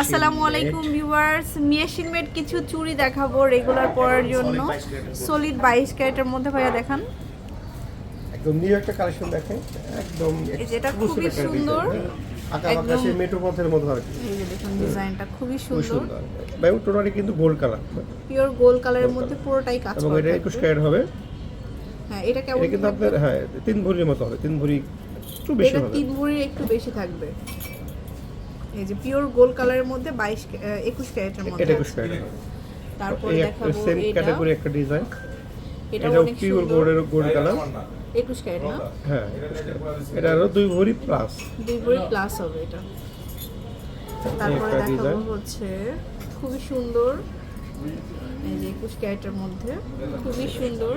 আসসালামু আলাইকুম viewers machine made কিছু চুড়ি দেখাবো রেগুলার পরার জন্য। সলিড বাইশ ক্যারেটের মধ্যে ভাইয়া দেখান। একদম নিউ একটা কালেকশন দেখেন একদম এটা খুবই সুন্দর। design, হ্যাঁ। আঁকা বাঁকা একদম- সেই মেট্রো পথের মতো আর কি দেখুন ডিজাইনটা খুবই সুন্দর। টোটালি কিন্তু গোল্ড কালার পিওর গোল্ড কালারের মধ্যে পুরোটাই কাজ এবং এটা। ক্যারেট হবে। হ্যাঁ এটা কেমন কিন্তু? আপনার হ্যাঁ তিন ভরির মতো হবে। তিন ভরি একটু বেশি হবে। তিন ভরির একটু বেশি থাকবে। এই যে পিওর গোল্ড কালারের মধ্যে বাইশ একুশ ক্যারেটের মধ্যে এটা একুশ আছে। ক্যারেট হবে তারপরে এই দেখাবো সেম ক্যাটাগরি একটা ডিজাইন এটা অনেক পিওর গোল্ডের গোল্ড কালার একুশ ক্যারেট না? হ্যাঁ এটা আরও দুই ভরি প্লাস দুই ভরি প্লাস হবে এটা। তারপরে দেখাবো হচ্ছে খুবই সুন্দর। এই যে একুশ ক্যারেটের মধ্যে। খুবই সুন্দর।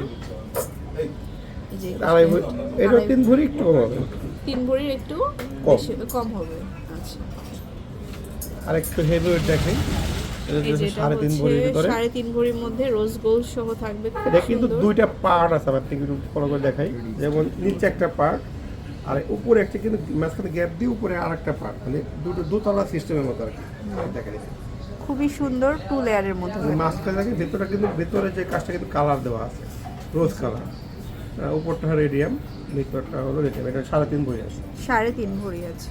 এই যে আড়াই ভরি এটা তিন ভরি একটু কম হবে। তিন ভরির একটু কম। বেশি কম হবে। আর একটু হেভি ওয়েট এটা সাড়ে তিন ভরির ভিতরে। সাড়ে তিন ভরির মধ্যে রোজ গোল্ড সহ থাকবে এটা কিন্তু দুইটা পার্ট আছে আমি আপনাকে একটু ফলো করে দেখাই। যেমন নিচে একটা পার্ট আর উপরে একটা কিন্তু মাঝখানে গ্যাপ দিয়ে উপরে আর একটা পার্ট মানে দুটো দুতলা সিস্টেমের মতো আর কি। দেখা খুবই সুন্দর টু লেয়ারের মধ্যে মাঝখানে দেখেন ভেতরটা কিন্তু ভেতরে যে কাজটা কিন্তু কালার দেওয়া আছে রোজ কালার উপরটা রেডিয়াম নিচটা হলো রেডিয়াম এটা সাড়ে তিন বই আছে। সাড়ে তিন ভরি আছে।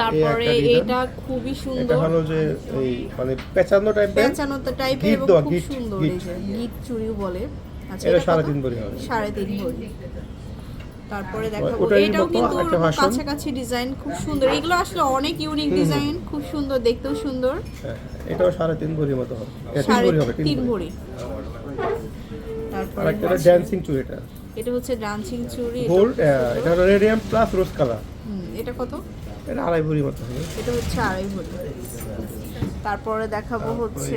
তারপরে এটা খুবই এটা সুন্দর। হলো যে এই মানে পেঁচানো টাইপের পেঁচানো টাইপের এবং খুব সুন্দর। এই যে গিট চুড়িও বলে। আচ্ছা এটা এটা সাড়ে তিন ভরি হবে। সাড়ে তিন ভরি। তারপরে দেখাবো। এটাও কিন্তু। কাছাকাছি ডিজাইন খুব সুন্দর। এগুলো আসলে অনেক ইউনিক ডিজাইন খুব সুন্দর দেখতেও সুন্দর। হ্যাঁ, এটাও সাড়ে তিন ভরির মতো হবে। এটা সাড়ে হবে তিন ভরি। তারপরে একটা ড্যান্সিং চুড়ি এটা। এটা হচ্ছে ডান্সিং চুড়ি এটা গোল্ড এটা রেডিয়াম প্লাস রোজ কালার এটা কত? এটা আড়াই ভরি মতো হবে। এটা হচ্ছে আড়াই ভরি। তারপরে দেখাবো হচ্ছে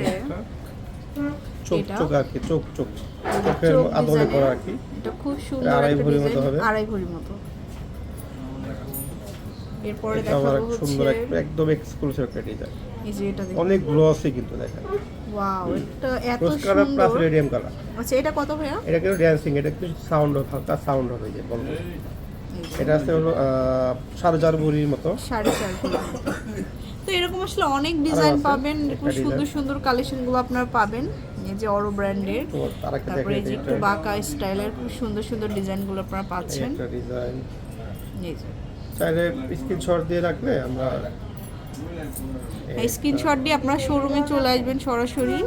চোখ চোখ আর কি চোখ চোখ। চোখের আদলে করা আর কি। এটা খুব সুন্দর আড়াই ভরির মতো হবে। আড়াই ভরির মতো। এরপরে দেখাবো এক সুন্দর একদম এক্সক্লুসিভ একটা ডিজাইন এই যে এটা দেখুন। অনেক গ্লসি কিন্তু দেখেন। ওয়াও এটা এত কালার প্লাস রেডিয়াম কালার আচ্ছা এটা কত ভাইয়া? এটা কিন্তু ড্যান্সিং এটা একটু সাউন্ড হালকা সাউন্ড হবে যে বলব। এটা আছে হলো সাড়ে চার ভরির মতো। সাড়ে চার তো এরকম আসলে অনেক ডিজাইন পাবেন খুব সুন্দর। সুন্দর কালেকশনগুলো আপনারা পাবেন এই যে অরো ব্র্যান্ডের তারপরে এই যে একটু বাঁকা স্টাইলের খুব সুন্দর সুন্দর ডিজাইনগুলো আপনারা পাচ্ছেন। ডিজাইন চাইলে স্ক্রিনশট দিয়ে রাখলে আমরা স্ক্রিনশট দিয়ে আপনারা শোরুমে চলে আসবেন সরাসরি।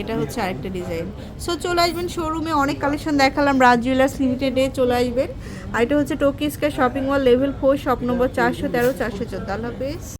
এটা হচ্ছে আরেকটা ডিজাইন। সো চলে আসবেন শোরুমে অনেক কালেকশন দেখালাম রাজ জুয়েলার্স লিমিটেডে চলে আসবেন। আর এটা হচ্ছে টোকিসকা shopping mall level four shop number চারশো তেরো, চারশো চোদ্দ। আল্লাহ হাফেজ।